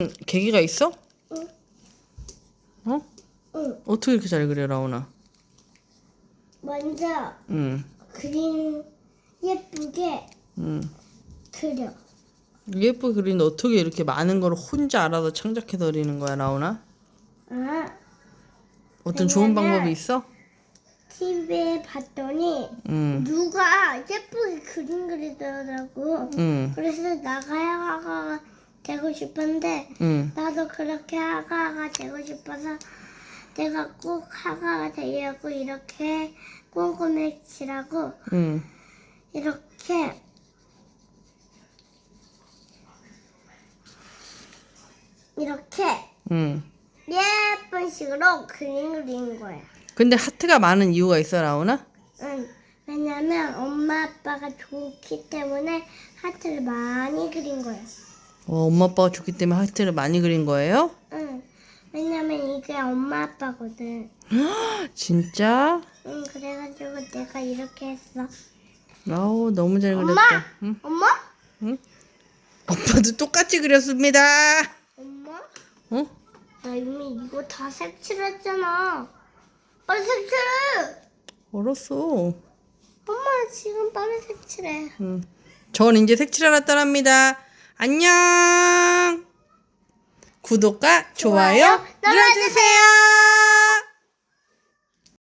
응, 계기가 있어? 응. 어? 응. 어떻게 이렇게 잘 그려 라온아? 먼저 응. 그림 예쁘게 응. 그려. 예쁘게 그리는데 어떻게 이렇게 많은 걸 혼자 알아서 창작해서 그리는 거야 라온아? 아, 어떤 좋은 왜냐면- 방법이 있어? TV에 봤더니 응. 누가 예쁘게 그림 그리더라고. 응. 그래서 나가 화가가 되고 싶은데 응. 나도 그렇게 화가가 되고 싶어서 내가 꼭 화가가 되려고 이렇게 꼼꼼히 칠하고 응. 이렇게 이렇게 응. 예쁜 식으로 그림 그리는 거야. 근데 하트가 많은 이유가 있어 라온아? 응. 왜냐면 엄마 아빠가 좋기 때문에 하트를 많이 그린 거야. 어, 엄마 아빠가 좋기 때문에 하트를 많이 그린 거예요? 응. 왜냐면 이게 엄마 아빠거든. 진짜? 응. 그래가지고 내가 이렇게 했어. 아우 너무 잘 그렸다. 엄마! 응? 엄마? 응? 오빠도 똑같이 그렸습니다. 엄마? 어? 나 이미 이거 다 색칠했잖아. 빨리 색칠해. 알았어. 엄마 지금 빨리 색칠해. 응. 전 이제 색칠하러 떠납니다. 안녕. 구독과 좋아요 좋아요 눌러주세요.